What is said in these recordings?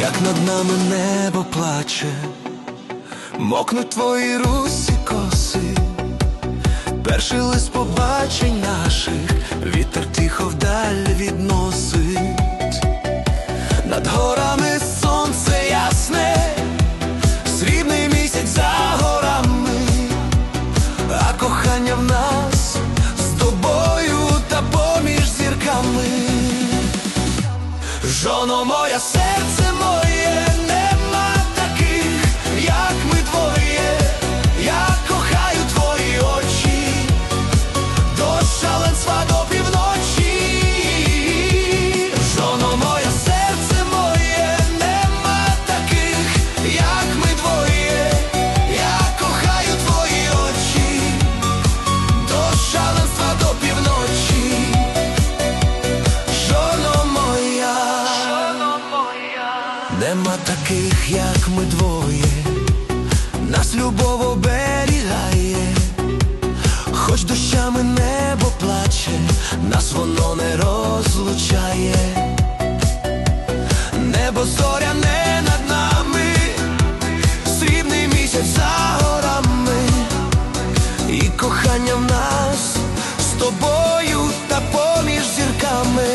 Як над нами небо плаче, мокнуть твої русі коси, перший лист побачень Жоно моя серце моє, нема таких, як ми двоє, нас любов оберігає, хоч дощами небо плаче, нас воно не розлучає, небо зоряне над нами, срібний місяць за горами, і кохання в нас з тобою та поміж зірками.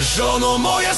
Жоно моя